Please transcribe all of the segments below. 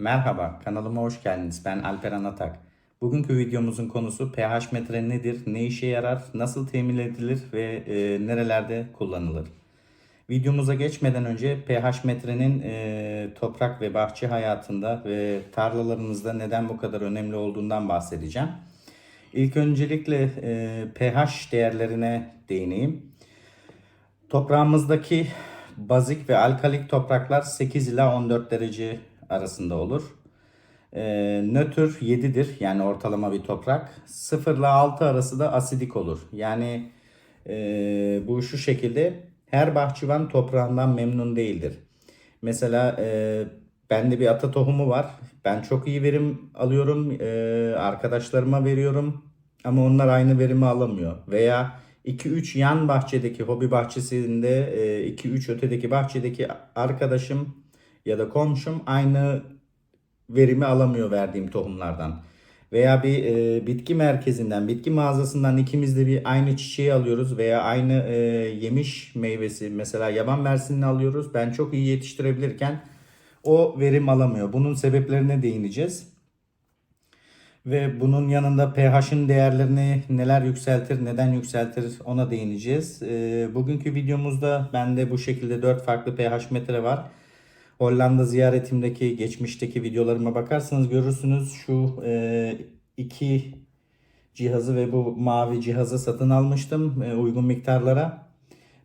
Merhaba, kanalıma hoş geldiniz. Ben Alperen Atak. Bugünkü videomuzun konusu pH metre nedir, ne işe yarar, nasıl temin edilir ve e, nerelerde kullanılır? Videomuza geçmeden önce pH metrenin e, toprak ve bahçe hayatında ve tarlalarınızda neden bu kadar önemli olduğundan bahsedeceğim. İlk öncelikle e, pH değerlerine değineyim. Toprağımızdaki bazik ve alkalik topraklar 8 ila 14 derece arasında olur. E, nötr 7'dir yani ortalama bir toprak. 0 ile 6 arası da asidik olur. Yani e, bu şu şekilde her bahçıvan toprağından memnun değildir. Mesela e, bende bir ata tohumu var. Ben çok iyi verim alıyorum. E, arkadaşlarıma veriyorum. Ama onlar aynı verimi alamıyor. Veya 2-3 yan bahçedeki hobi bahçesinde 2-3 ötedeki bahçedeki arkadaşım ya da komşum aynı verimi alamıyor verdiğim tohumlardan. Veya bir e, bitki merkezinden, bitki mağazasından ikimiz de bir aynı çiçeği alıyoruz veya aynı e, yemiş meyvesi mesela yaban mersinini alıyoruz. Ben çok iyi yetiştirebilirken o verim alamıyor. Bunun sebeplerine değineceğiz. Ve bunun yanında pH'in değerlerini neler yükseltir, neden yükseltir ona değineceğiz. E, bugünkü videomuzda bende bu şekilde 4 farklı pH metre var. Hollanda ziyaretimdeki geçmişteki videolarıma bakarsanız görürsünüz şu e, iki cihazı ve bu mavi cihazı satın almıştım e, uygun miktarlara.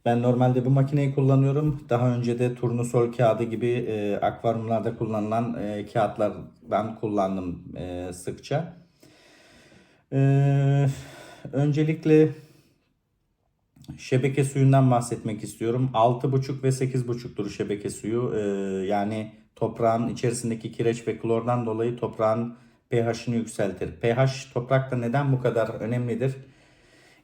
Ben normalde bu makineyi kullanıyorum. Daha önce de turnusol kağıdı gibi e, akvaryumlarda kullanılan e, kağıtlardan kullandım e, sıkça. E, öncelikle şebeke suyundan bahsetmek istiyorum. 6,5 ve 8,5'dur şebeke suyu. Ee, yani toprağın içerisindeki kireç ve klordan dolayı toprağın pH'ini yükseltir. pH toprakta neden bu kadar önemlidir?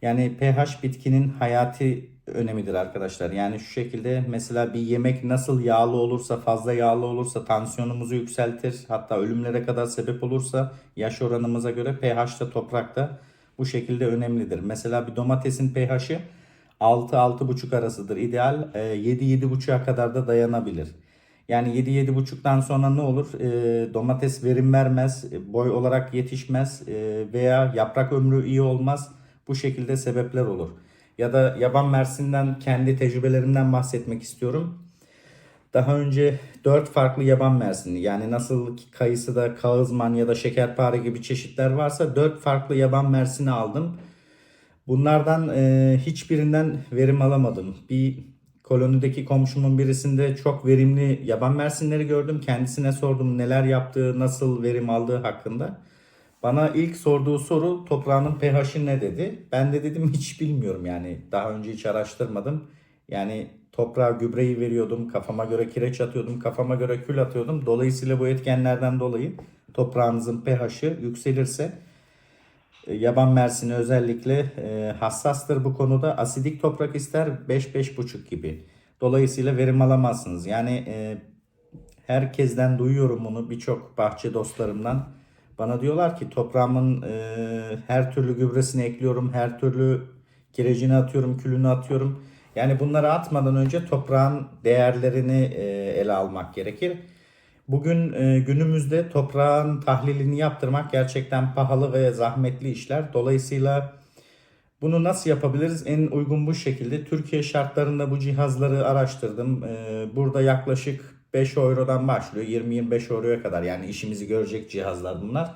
Yani pH bitkinin hayati önemidir arkadaşlar. Yani şu şekilde mesela bir yemek nasıl yağlı olursa fazla yağlı olursa tansiyonumuzu yükseltir. Hatta ölümlere kadar sebep olursa yaş oranımıza göre pH da toprakta bu şekilde önemlidir. Mesela bir domatesin pH'i 6-6,5 arasıdır ideal. 7-7,5'a kadar da dayanabilir. Yani 7-7,5'tan sonra ne olur? E, domates verim vermez, e, boy olarak yetişmez e, veya yaprak ömrü iyi olmaz. Bu şekilde sebepler olur. Ya da yaban mersinden kendi tecrübelerimden bahsetmek istiyorum. Daha önce 4 farklı yaban mersini yani nasıl ki kayısıda kağızman ya da şekerpare gibi çeşitler varsa 4 farklı yaban mersini aldım. Bunlardan e, hiçbirinden verim alamadım. Bir kolonideki komşumun birisinde çok verimli yaban mersinleri gördüm. Kendisine sordum neler yaptığı, nasıl verim aldığı hakkında. Bana ilk sorduğu soru toprağının pH'i ne dedi. Ben de dedim hiç bilmiyorum yani daha önce hiç araştırmadım. Yani toprağa gübreyi veriyordum, kafama göre kireç atıyordum, kafama göre kül atıyordum. Dolayısıyla bu etkenlerden dolayı toprağınızın pH'i yükselirse yaban mersini özellikle e, hassastır bu konuda. Asidik toprak ister 5-5,5 gibi. Dolayısıyla verim alamazsınız. Yani e, herkesten duyuyorum bunu birçok bahçe dostlarımdan. Bana diyorlar ki toprağımın e, her türlü gübresini ekliyorum, her türlü kirecini atıyorum, külünü atıyorum. Yani bunları atmadan önce toprağın değerlerini e, ele almak gerekir. Bugün e, günümüzde toprağın tahlilini yaptırmak gerçekten pahalı ve zahmetli işler. Dolayısıyla bunu nasıl yapabiliriz? En uygun bu şekilde. Türkiye şartlarında bu cihazları araştırdım. E, burada yaklaşık 5 eurodan başlıyor. 20-25 euroya kadar yani işimizi görecek cihazlar bunlar.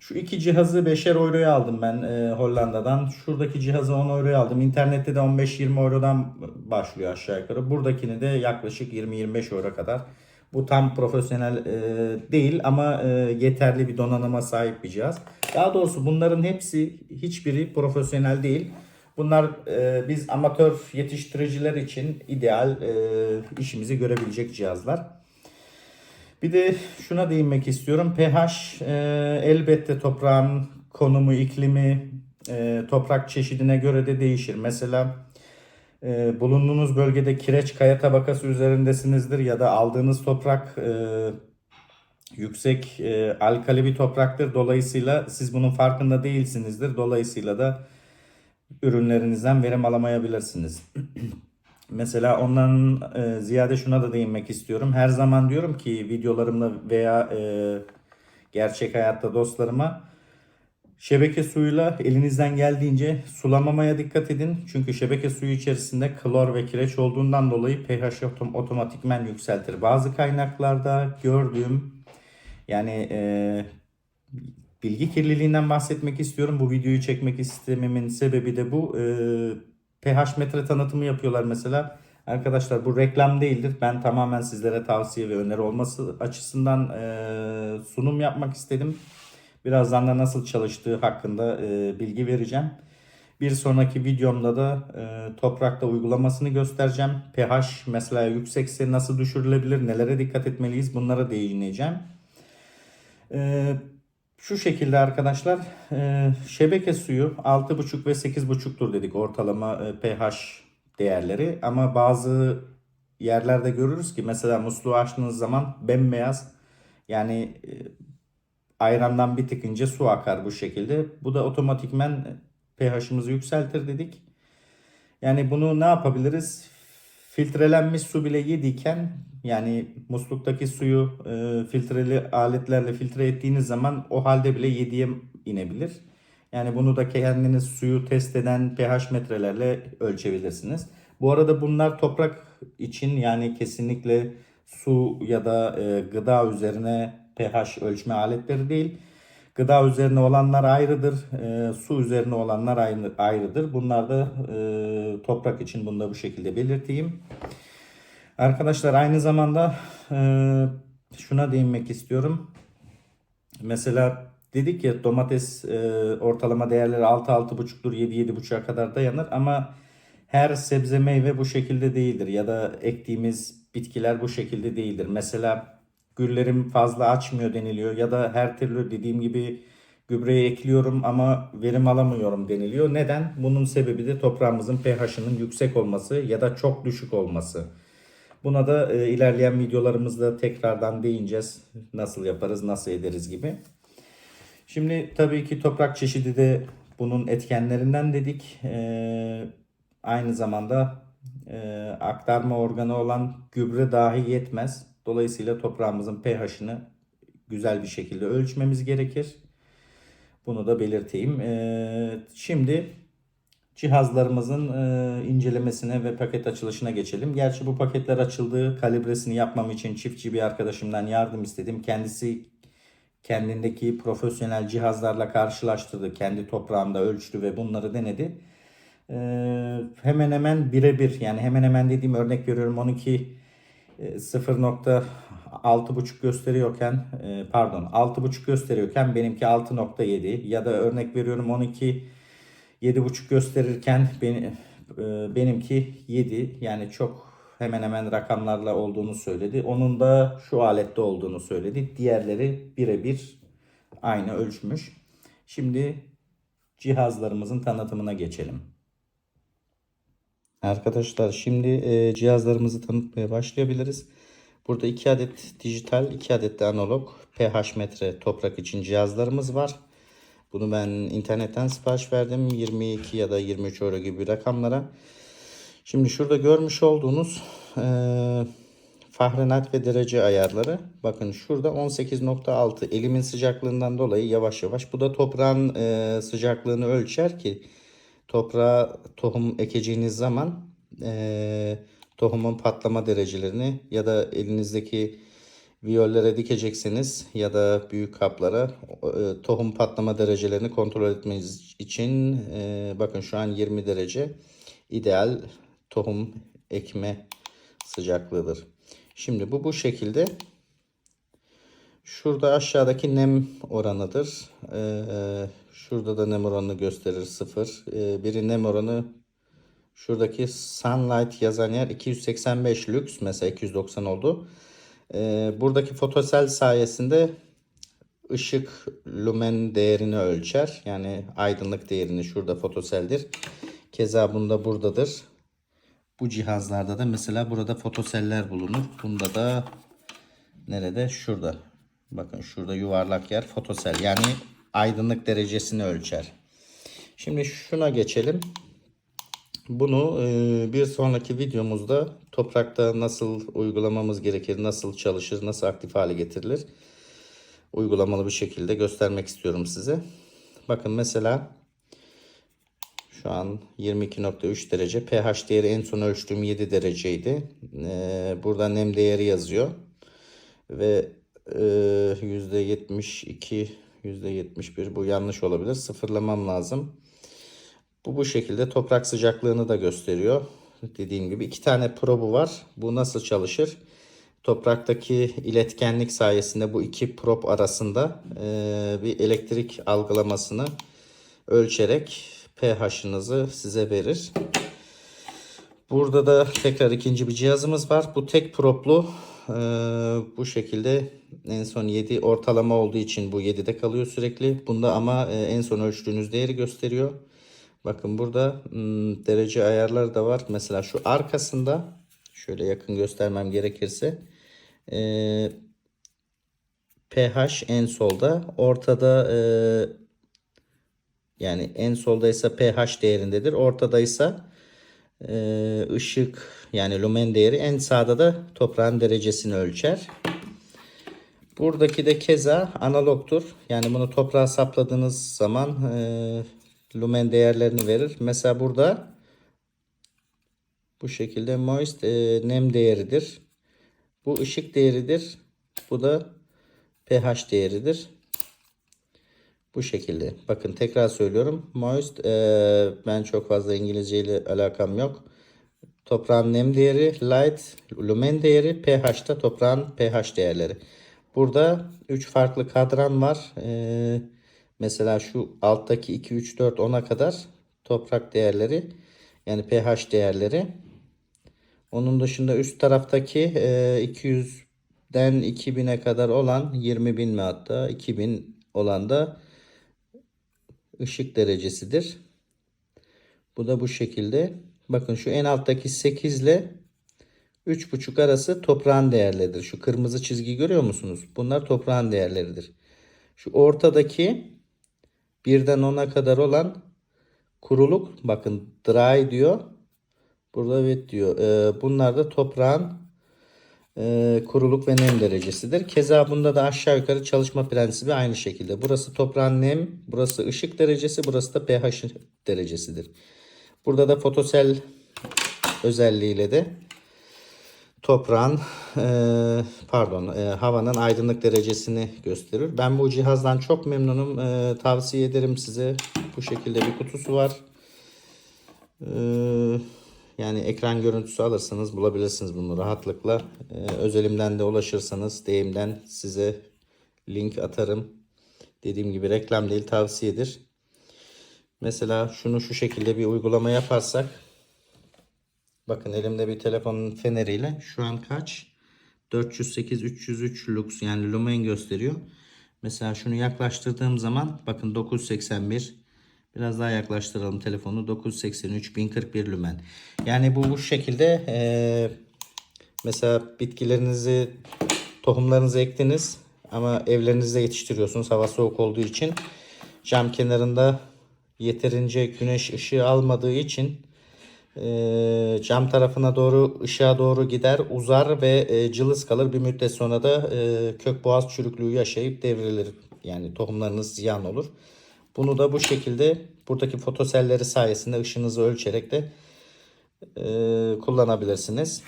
Şu iki cihazı 5'er euroya aldım ben e, Hollanda'dan. Şuradaki cihazı 10 euroya aldım. İnternette de 15-20 eurodan başlıyor aşağı yukarı. Buradakini de yaklaşık 20-25 euro kadar. Bu tam profesyonel e, değil ama e, yeterli bir donanıma sahip bir cihaz. Daha doğrusu bunların hepsi hiçbiri profesyonel değil. Bunlar e, biz amatör yetiştiriciler için ideal e, işimizi görebilecek cihazlar. Bir de şuna değinmek istiyorum. pH e, elbette toprağın konumu, iklimi, e, toprak çeşidine göre de değişir. Mesela e, bulunduğunuz bölgede kireç kaya tabakası üzerindesinizdir ya da aldığınız toprak e, yüksek e, alkali bir topraktır. Dolayısıyla siz bunun farkında değilsinizdir. Dolayısıyla da ürünlerinizden verim alamayabilirsiniz. Mesela ondan e, ziyade şuna da değinmek istiyorum. Her zaman diyorum ki videolarımda veya e, gerçek hayatta dostlarıma şebeke suyuyla elinizden geldiğince sulamamaya dikkat edin. Çünkü şebeke suyu içerisinde klor ve kireç olduğundan dolayı pH otom- otomatikmen yükseltir. Bazı kaynaklarda gördüğüm yani e, bilgi kirliliğinden bahsetmek istiyorum. Bu videoyu çekmek istememin sebebi de bu. E, pH metre tanıtımı yapıyorlar mesela. Arkadaşlar bu reklam değildir. Ben tamamen sizlere tavsiye ve öneri olması açısından e, sunum yapmak istedim. Birazdan da nasıl çalıştığı hakkında e, bilgi vereceğim. Bir sonraki videomda da e, toprakta uygulamasını göstereceğim. pH mesela yüksekse nasıl düşürülebilir, nelere dikkat etmeliyiz bunlara değineceğim. E, şu şekilde arkadaşlar e, şebeke suyu 6,5 ve 8,5'tur dedik ortalama e, pH değerleri. Ama bazı yerlerde görürüz ki mesela musluğu açtığınız zaman bembeyaz yani e, ayrandan bir tıkınca su akar bu şekilde. Bu da otomatikmen pH'ımızı yükseltir dedik. Yani bunu ne yapabiliriz? Filtrelenmiş su bile yediyken yani musluktaki suyu e, filtreli aletlerle filtre ettiğiniz zaman o halde bile 7'ye inebilir. Yani bunu da kendiniz suyu test eden pH metrelerle ölçebilirsiniz. Bu arada bunlar toprak için yani kesinlikle su ya da e, gıda üzerine pH ölçme aletleri değil. Gıda üzerine olanlar ayrıdır. e, su üzerine olanlar ayrı, ayrıdır. Bunlar da e, toprak için bunu da bu şekilde belirteyim. Arkadaşlar aynı zamanda e, şuna değinmek istiyorum. Mesela dedik ya domates e, ortalama değerleri 6-6,5'dur 7-7,5'a kadar dayanır ama her sebze meyve bu şekilde değildir ya da ektiğimiz bitkiler bu şekilde değildir. Mesela güllerim fazla açmıyor deniliyor ya da her türlü dediğim gibi gübreyi ekliyorum ama verim alamıyorum deniliyor. Neden? Bunun sebebi de toprağımızın pH'ının yüksek olması ya da çok düşük olması. Buna da e, ilerleyen videolarımızda tekrardan değineceğiz. Nasıl yaparız, nasıl ederiz gibi. Şimdi tabii ki toprak çeşidi de bunun etkenlerinden dedik. Ee, aynı zamanda e, aktarma organı olan gübre dahi yetmez. Dolayısıyla toprağımızın pH'ını güzel bir şekilde ölçmemiz gerekir. Bunu da belirteyim. Ee, şimdi cihazlarımızın e, incelemesine ve paket açılışına geçelim. Gerçi bu paketler açıldı. Kalibresini yapmam için çiftçi bir arkadaşımdan yardım istedim. Kendisi kendindeki profesyonel cihazlarla karşılaştırdı. Kendi toprağında ölçtü ve bunları denedi. Ee, hemen hemen birebir yani hemen hemen dediğim örnek veriyorum 12 e, 0.6.5 gösteriyorken e, pardon 6.5 gösteriyorken benimki 6.7 ya da örnek veriyorum 12 7.5 gösterirken beni, e, benimki 7 yani çok hemen hemen rakamlarla olduğunu söyledi. Onun da şu alette olduğunu söyledi. Diğerleri birebir aynı ölçmüş. Şimdi cihazlarımızın tanıtımına geçelim. Arkadaşlar şimdi e, cihazlarımızı tanıtmaya başlayabiliriz. Burada 2 adet dijital, 2 adet de analog pH metre toprak için cihazlarımız var. Bunu ben internetten sipariş verdim. 22 ya da 23 euro gibi rakamlara. Şimdi şurada görmüş olduğunuz e, Fahrenheit ve derece ayarları. Bakın şurada 18.6 elimin sıcaklığından dolayı yavaş yavaş. Bu da toprağın e, sıcaklığını ölçer ki toprağa tohum ekeceğiniz zaman e, tohumun patlama derecelerini ya da elinizdeki viyollere dikecekseniz ya da büyük kaplara e, tohum patlama derecelerini kontrol etmeniz için e, bakın şu an 20 derece ideal tohum ekme sıcaklığıdır. Şimdi bu bu şekilde. Şurada aşağıdaki nem oranıdır. Ee, şurada da nem oranını gösterir 0. Ee, biri nem oranı şuradaki sunlight yazan yer 285 lux mesela 290 oldu. Ee, buradaki fotosel sayesinde ışık lumen değerini ölçer. Yani aydınlık değerini şurada fotoseldir. Keza bunda buradadır. Bu cihazlarda da mesela burada fotoseller bulunur. Bunda da nerede? Şurada. Bakın şurada yuvarlak yer fotosel. Yani aydınlık derecesini ölçer. Şimdi şuna geçelim. Bunu e, bir sonraki videomuzda toprakta nasıl uygulamamız gerekir, nasıl çalışır, nasıl aktif hale getirilir uygulamalı bir şekilde göstermek istiyorum size. Bakın mesela şu an 22.3 derece. pH değeri en son ölçtüğüm 7 dereceydi. Ee, burada nem değeri yazıyor. Ve e, %72, %71 bu yanlış olabilir. Sıfırlamam lazım. Bu bu şekilde toprak sıcaklığını da gösteriyor. Dediğim gibi iki tane probu var. Bu nasıl çalışır? Topraktaki iletkenlik sayesinde bu iki prop arasında e, bir elektrik algılamasını ölçerek pH'ınızı size verir. Burada da tekrar ikinci bir cihazımız var. Bu tek proplu e, bu şekilde en son 7 ortalama olduğu için bu 7'de kalıyor sürekli. Bunda ama e, en son ölçtüğünüz değeri gösteriyor. Bakın burada hmm, derece ayarları da var. Mesela şu arkasında şöyle yakın göstermem gerekirse e, pH en solda ortada e, yani en soldaysa pH değerindedir. Ortadaysa ışık yani lumen değeri en sağda da toprağın derecesini ölçer. Buradaki de keza analogtur. Yani bunu toprağa sapladığınız zaman e, lumen değerlerini verir. Mesela burada bu şekilde moist e, nem değeridir. Bu ışık değeridir. Bu da pH değeridir. Bu şekilde. Bakın tekrar söylüyorum. Moist e, ben çok fazla İngilizce ile alakam yok. Toprağın nem değeri, light, lumen değeri, pH'ta toprağın pH değerleri. Burada 3 farklı kadran var. E, mesela şu alttaki 2, 3, 4, 10'a kadar toprak değerleri yani pH değerleri. Onun dışında üst taraftaki e, 200'den 2000'e kadar olan 20.000 mi hatta 2000 olan da ışık derecesidir. Bu da bu şekilde. Bakın şu en alttaki 8 ile 3,5 arası toprağın değerleridir. Şu kırmızı çizgi görüyor musunuz? Bunlar toprağın değerleridir. Şu ortadaki birden 10'a kadar olan kuruluk bakın dry diyor. Burada wet diyor. Ee, bunlar da toprağın e, kuruluk ve nem derecesidir. Keza bunda da aşağı yukarı çalışma prensibi aynı şekilde. Burası toprağın nem, burası ışık derecesi, burası da pH derecesidir. Burada da fotosel özelliğiyle de toprağın e, pardon e, havanın aydınlık derecesini gösterir. Ben bu cihazdan çok memnunum. E, tavsiye ederim size. Bu şekilde bir kutusu var. E, yani ekran görüntüsü alırsanız bulabilirsiniz bunu rahatlıkla. Ee, özelimden de ulaşırsanız deyimden size link atarım. Dediğim gibi reklam değil tavsiyedir. Mesela şunu şu şekilde bir uygulama yaparsak. Bakın elimde bir telefonun feneriyle şu an kaç? 408 303 lux yani lumen gösteriyor. Mesela şunu yaklaştırdığım zaman bakın 981 Biraz daha yaklaştıralım telefonu. 983 1041 lümen. Yani bu bu şekilde e, mesela bitkilerinizi tohumlarınızı ektiniz ama evlerinizde yetiştiriyorsunuz hava soğuk olduğu için cam kenarında yeterince güneş ışığı almadığı için e, cam tarafına doğru ışığa doğru gider uzar ve e, cılız kalır bir müddet sonra da e, kök boğaz çürüklüğü yaşayıp devrilir yani tohumlarınız ziyan olur. Bunu da bu şekilde buradaki fotoselleri sayesinde ışınızı ölçerek de e, kullanabilirsiniz.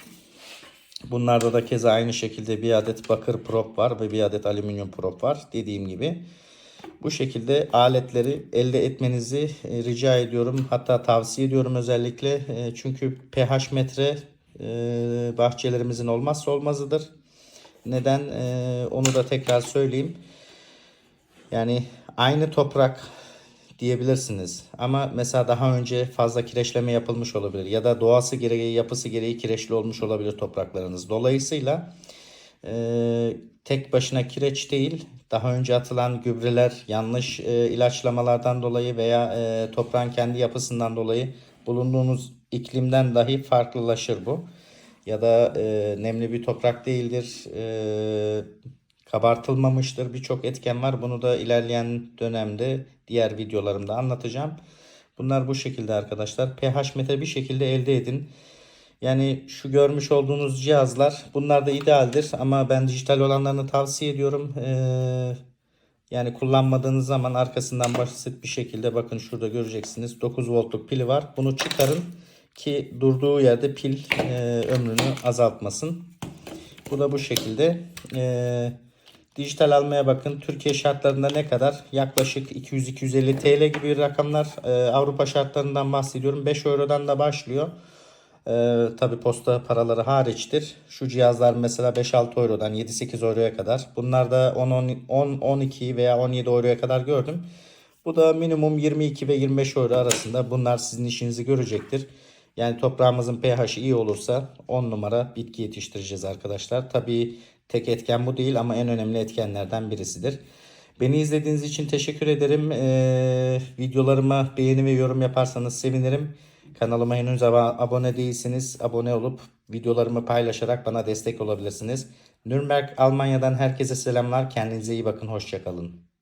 Bunlarda da keza aynı şekilde bir adet bakır prop var ve bir adet alüminyum prop var. Dediğim gibi bu şekilde aletleri elde etmenizi e, rica ediyorum. Hatta tavsiye ediyorum özellikle. E, çünkü pH metre e, bahçelerimizin olmazsa olmazıdır. Neden? Onu da tekrar söyleyeyim. Yani aynı toprak diyebilirsiniz. Ama mesela daha önce fazla kireçleme yapılmış olabilir ya da doğası gereği yapısı gereği kireçli olmuş olabilir topraklarınız. Dolayısıyla e, tek başına kireç değil daha önce atılan gübreler yanlış e, ilaçlamalardan dolayı veya e, toprağın kendi yapısından dolayı bulunduğunuz iklimden dahi farklılaşır bu. Ya da e, nemli bir toprak değildir. E, kabartılmamıştır. Birçok etken var. Bunu da ilerleyen dönemde diğer videolarımda anlatacağım. Bunlar bu şekilde arkadaşlar. pH metre bir şekilde elde edin. Yani şu görmüş olduğunuz cihazlar bunlar da idealdir ama ben dijital olanlarını tavsiye ediyorum. Ee, yani kullanmadığınız zaman arkasından basit bir şekilde bakın şurada göreceksiniz 9 voltluk pili var. Bunu çıkarın ki durduğu yerde pil e, ömrünü azaltmasın. Bu da bu şekilde. E, dijital almaya bakın. Türkiye şartlarında ne kadar? Yaklaşık 200-250 TL gibi rakamlar. E, Avrupa şartlarından bahsediyorum. 5 Euro'dan da başlıyor. Ee, tabi posta paraları hariçtir. Şu cihazlar mesela 5-6 Euro'dan 7-8 Euro'ya kadar. Bunlar da 10-12 veya 17 Euro'ya kadar gördüm. Bu da minimum 22 ve 25 Euro arasında. Bunlar sizin işinizi görecektir. Yani toprağımızın pH'i iyi olursa 10 numara bitki yetiştireceğiz arkadaşlar. Tabi tek etken bu değil ama en önemli etkenlerden birisidir. Beni izlediğiniz için teşekkür ederim. Ee, videolarıma beğeni ve yorum yaparsanız sevinirim. Kanalıma henüz abone değilsiniz. Abone olup videolarımı paylaşarak bana destek olabilirsiniz. Nürnberg, Almanya'dan herkese selamlar. Kendinize iyi bakın. Hoşçakalın.